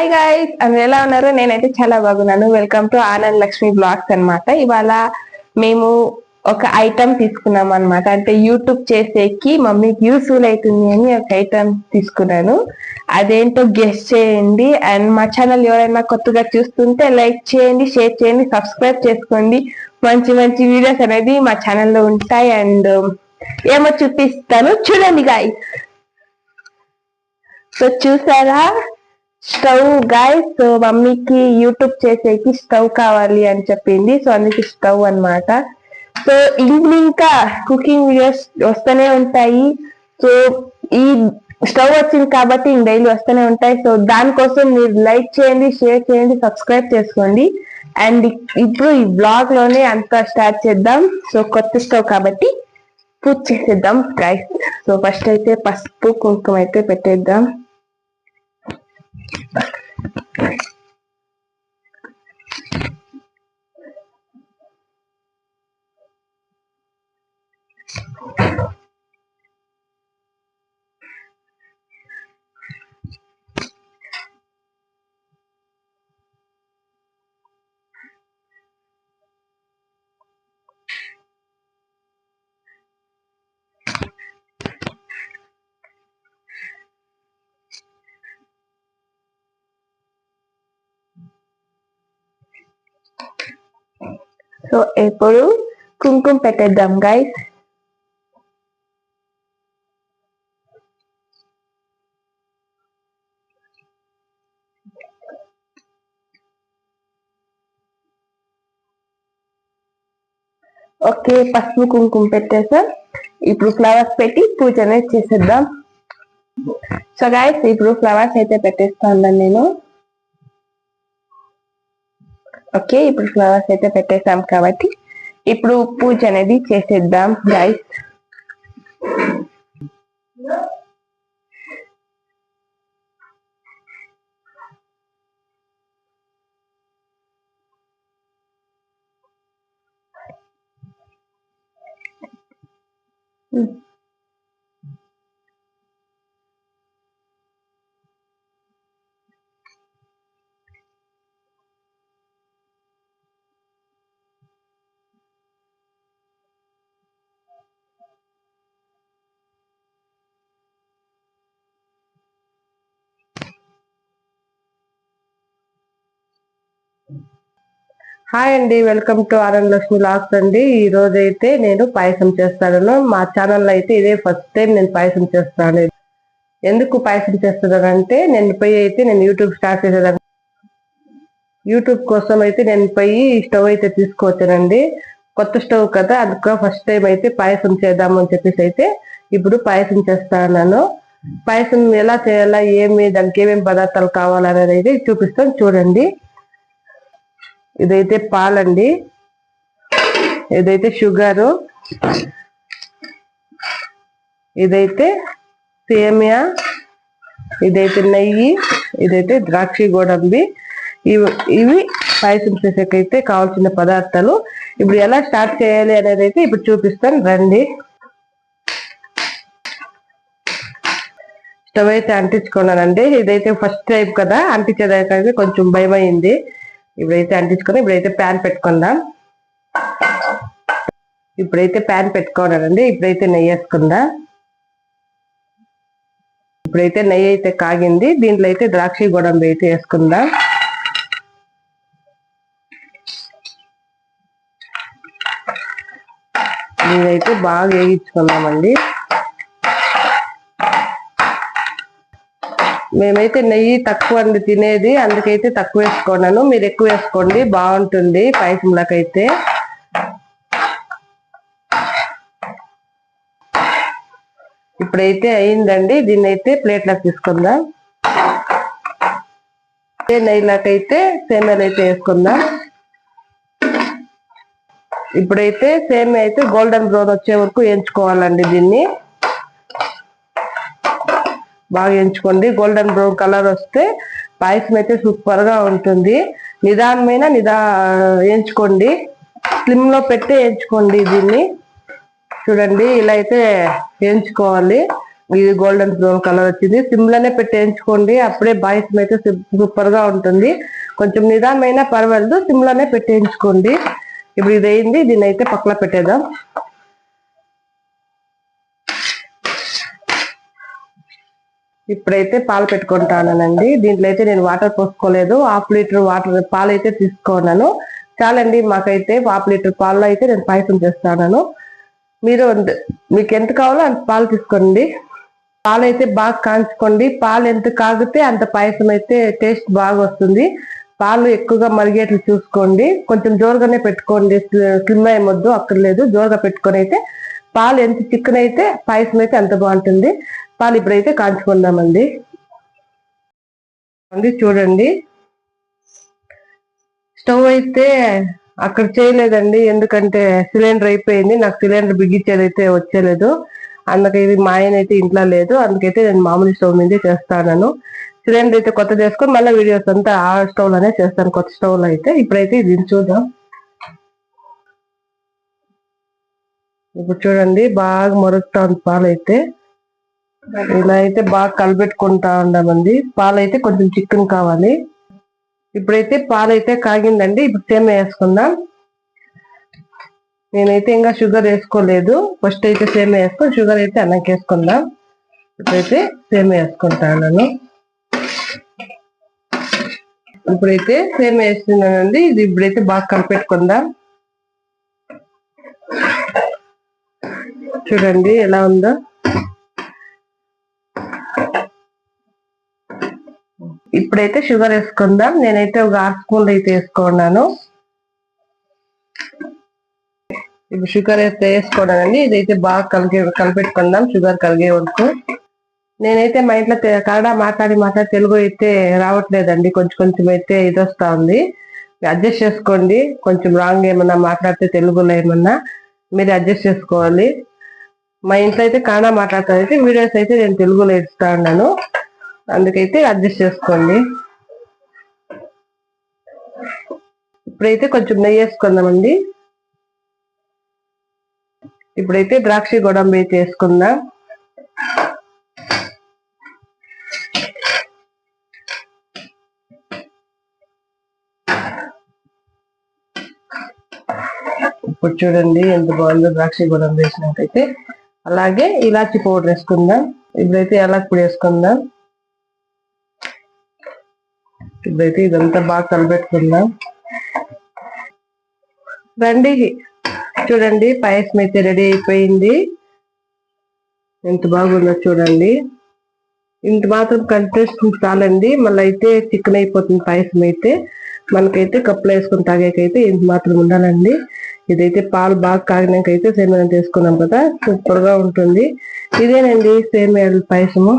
Hi guys అందరు ఎలా ఉన్నారు? నేనైతే చాలా బాగున్నాను. Welcome to Anand Lakshmi blogs అన్నమాట. ఇవాళ మేము ఒక ఐటమ్ తీసుకున్నాం అన్నమాట. అంటే యూట్యూబ్ చేసేకి మమ్మీకి యూస్ఫుల్ అవుతుంది అని ఒక ఐటమ్ తీసుకున్నాను. అదేంటో గెస్ట్ చేయండి. అండ్ మా ఛానల్ ఎవరైనా కొత్తగా చూస్తుంటే లైక్ చేయండి షేర్ చేయండి సబ్స్క్రైబ్ చేసుకోండి. మంచి మంచి వీడియోస్ అనేది మా ఛానల్లో ఉంటాయి. అండ్ um, ఏమో చూపిస్తాను. చూడండి గాయ్ సో చూసారా? స్టవ్ గాయ్ సో మమ్మీకి యూట్యూబ్ చేసేకి స్టవ్ కావాలి అని చెప్పింది. సో అందుకే స్టవ్ అన్నమాట. సో ఇంకా ఇంకా కుకింగ్ వీడియోస్ వస్తూనే ఉంటాయి. సో ఈ స్టవ్ వచ్చింది కాబట్టి డైలీ వస్తూనే ఉంటాయి. సో దానికోసం మీరు లైక్ చేయండి షేర్ చేయండి సబ్స్క్రైబ్ చేసుకోండి. అండ్ ఇప్పుడు ఈ బ్లాగ్లోనే అంతా స్టార్ట్ చేద్దాం. సో కొత్త స్టవ్ కాబట్టి పూజ చేసేద్దాం గైస్ సో ఫస్ట్ అయితే పసుపు కుంకుమ అయితే పెట్టేద్దాం. Right. సో ఇప్పుడు కుంకుమ పెట్టేద్దాం గైస్ ఓకే పసుపు కుంకుమ పెట్టేసాం ఇప్పుడు ఫ్లవర్స్ పెట్టి పూజ అనేది చేసేద్దాం సో గైస్ ఇప్పుడు ఫ్లవర్స్ అయితే పెట్టేస్తాను నేను ఓకే ఇప్పుడు ఫ్లవర్స్ అయితే పెట్టేసాం కాబట్టి ఇప్పుడు పూజ అనేది చేసేద్దాం గైస్ హాయ్ అండి వెల్కమ్ టు ఆనంద్ లక్ష్మి లాక్స్ అండి. ఈ రోజు అయితే నేను పాయసం చేస్తాను. మా ఛానల్లో అయితే ఇదే ఫస్ట్ టైం నేను పాయసం చేస్తాను. ఎందుకు పాయసం చేస్తున్నానంటే నేను పోయి అయితే నేను యూట్యూబ్ స్టార్ట్ చేసేదాన్ని. యూట్యూబ్ కోసం అయితే నేను పోయి స్టవ్ అయితే తీసుకువచ్చానండి కొత్త స్టవ్ కదా అందుకు ఫస్ట్ టైం అయితే పాయసం చేద్దాము అని చెప్పేసి అయితే ఇప్పుడు పాయసం చేస్తాను. పాయసం ఎలా చేయాలా ఏమి దానికి ఏమేమి పదార్థాలు కావాలనేది అయితే చూపిస్తాను. చూడండి. ఇదైతే పాలండి. ఇదైతే షుగరు. ఇదైతే సేమియా. ఇదైతే నెయ్యి. ఇదైతే ద్రాక్ష గోడంబి. ఇవి ఇవి పాయసం చేసేకైతే కావాల్సిన పదార్థాలు. ఇప్పుడు ఎలా స్టార్ట్ చేయాలి అనేది అయితే ఇప్పుడు చూపిస్తాను. రండి. స్టవ్ అయితే అంటించుకున్నానండి. ఇదైతే ఫస్ట్ టైం కదా. అంటించేదానికైతే కొంచెం భయం అయింది ఇప్పుడైతే అంటించుకొని ఇప్పుడైతే ప్యాన్ పెట్టుకుందాం. ఇప్పుడైతే ప్యాన్ పెట్టుకోవాలండి. ఇప్పుడైతే నెయ్యి వేసుకుందాం. ఇప్పుడైతే నెయ్యి అయితే కాగింది. దీంట్లో అయితే ద్రాక్ష గోడంబి అయితే వేసుకుందాం. ఇదైతే బాగా వేయించుకుందామండి. మేమైతే నెయ్యి తక్కువ అండి తినేది అందుకైతే తక్కువ వేసుకున్నాను. మీరు ఎక్కువ వేసుకోండి బాగుంటుంది పాయసంలోకైతే ఇప్పుడైతే అయిందండి దీన్ని అయితే ప్లేట్లోకి తీసుకుందాం. నెయ్యిలోకైతే సేమ్యాలు అయితే వేసుకుందాం. ఇప్పుడైతే సేమియా అయితే గోల్డెన్ బ్రౌన్ వచ్చే వరకు వేయించుకోవాలండి దీన్ని. బాగా ఎంచుకోండి. గోల్డెన్ బ్రౌన్ కలర్ వస్తే పాయసం అయితే సూపర్గా ఉంటుంది. నిదానమైన నిదా ఎంచుకోండి. స్లిమ్లో పెట్టి ఎంచుకోండి దీన్ని. చూడండి ఇలా అయితే వేయించుకోవాలి ఇది గోల్డెన్ బ్రౌన్ కలర్ వచ్చింది. సిమ్లోనే పెట్టేయించుకోండి అప్పుడే పాయసం అయితే సూపర్గా ఉంటుంది. కొంచెం నిదానమైన పర్వాలేదు. సిమ్లోనే పెట్టేయించుకోండి ఇప్పుడు ఇది అయింది. దీన్ని అయితే పక్కన పెట్టేద్దాం. ఇప్పుడైతే పాలు పెట్టుకుంటానండి దీంట్లో అయితే నేను వాటర్ పోసుకోలేదు. హాఫ్ లీటర్ వాటర్ పాలు అయితే తీసుకున్నాను. చాలండి మాకైతే హాఫ్ లీటర్ పాలు అయితే నేను పాయసం చేస్తాను మీరు మీకు ఎంత కావాలో అంత పాలు తీసుకోండి. పాలు అయితే బాగా కాంచుకోండి పాలు ఎంత కాగితే అంత పాయసం అయితే టేస్ట్ బాగా వస్తుంది పాలు ఎక్కువగా మరిగేట్లు చూసుకోండి. కొంచెం జోరుగానే పెట్టుకోండి. స్లిమ్ అయ్యమొద్దు అక్కర్లేదు. జోరుగా పెట్టుకొని అయితే పాలు ఎంత చికెన్ అయితే పాయసం అయితే అంత బాగుంటుంది. పాలు ఇప్పుడైతే కాంచుకుందామండి అండి చూడండి. స్టవ్ అయితే అక్కడ చేయలేదండి ఎందుకంటే సిలిండర్ అయిపోయింది నాకు సిలిండర్ బిగించేది అయితే వచ్చేలేదు. అందుకే ఇది మా ఆయన అయితే ఇంట్లో లేదు అందుకైతే నేను మామూలు స్టవ్ మీదే చేస్తాను సిలిండర్ అయితే కొత్త చేసుకొని మళ్ళీ వీడియోస్ అంతా ఆ స్టవ్లోనే చేస్తాను కొత్త స్టవ్లో అయితే. ఇప్పుడైతే ఇది చూద్దాం. ఇప్పుడు చూడండి బాగా మరుగుతా ఉంది పాలు అయితే ఇలా అయితే బాగా కలిపెట్టుకుంటా ఉండమండి. పాలైతే కొంచెం చికెన్ కావాలి. ఇప్పుడైతే పాలైతే కాగిందండి. ఇప్పుడు సేమ వేసుకుందాం. నేనైతే ఇంకా షుగర్ వేసుకోలేదు. ఫస్ట్ అయితే సేమ్ వేసుకొని షుగర్ అయితే అన్నకి వేసుకుందాం ఇప్పుడైతే సేమ్ వేసుకుంటాను ఇప్పుడైతే సేమ్ వేస్తున్నానండి. ఇది ఇప్పుడైతే బాగా కలిపెట్టుకుందాం. చూడండి ఎలా ఉందో. ఇప్పుడైతే షుగర్ వేసుకుందాం. నేనైతే ఒక ఆరు స్పూన్లు అయితే వేసుకున్నాను. ఇప్పుడు షుగర్ అయితే వేసుకోవడానండి. ఇదైతే బాగా కలిగే కలిపెట్టుకుందాం. షుగర్ కలిగే వరకు. నేనైతే మా ఇంట్లో కన్నడ మాట్లాడి మాట్లాడి తెలుగు అయితే రావట్లేదండి. కొంచెం కొంచెం అయితే ఇది వస్తా ఉంది అడ్జస్ట్ చేసుకోండి. కొంచెం రాంగ్ ఏమన్నా మాట్లాడితే తెలుగులో ఏమన్నా మీరు అడ్జస్ట్ చేసుకోవాలి. మా ఇంట్లో అయితే కన్నడ మాట్లాడతాను అయితే వీడియోస్ అయితే నేను తెలుగులో ఇస్తా ఉన్నాను అందుకైతే అడ్జస్ట్ చేసుకోండి. ఇప్పుడైతే కొంచెం నెయ్యి వేసుకుందామండి. ఇప్పుడైతే ద్రాక్ష గోడంబి అయితే వేసుకుందాం. ఇప్పుడు చూడండి ఎంత బాగుందో ద్రాక్ష గోడంబి వేసినట్టయితే. అలాగే ఇలాచి పౌడర్ వేసుకుందాం. ఇప్పుడైతే ఎలా పొడి వేసుకుందాం. ఇదైతే ఇదంతా బాగా కలిపెట్టుకుందాం రండి. చూడండి పాయసం అయితే రెడీ అయిపోయింది. ఎంత బాగుందో చూడండి. ఇంత మాత్రం కంటెస్ట్ చాలండి. మళ్ళీ అయితే చికెన్ అయిపోతుంది పాయసం అయితే. మనకైతే కప్పులు వేసుకుని తాగేకైతే ఇంత మాత్రం ఉండాలండి. ఇదైతే పాలు బాగా కాగినాకైతే సేమియా తీసుకున్నాం కదా. సూపర్గా ఉంటుంది. ఇదేనండి సేమియాల పాయసము.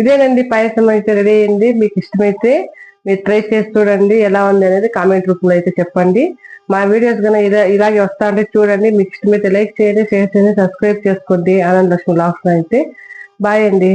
ఇదేనండి పాయసం అయితే రెడీ అయింది. మీకు ఇష్టమైతే మీరు ట్రై చేసి చూడండి ఎలా ఉంది అనేది కామెంట్ రూపంలో అయితే చెప్పండి. మా వీడియోస్ కన్నా ఇలా ఇలాగే వస్తా ఉంటే చూడండి. మీకు ఇష్టమైతే లైక్ చేయండి షేర్ చేయండి సబ్స్క్రైబ్ చేసుకోండి. ఆనంద్ లక్ష్మి లాస్ట్ అయితే. బాయ్ అండి.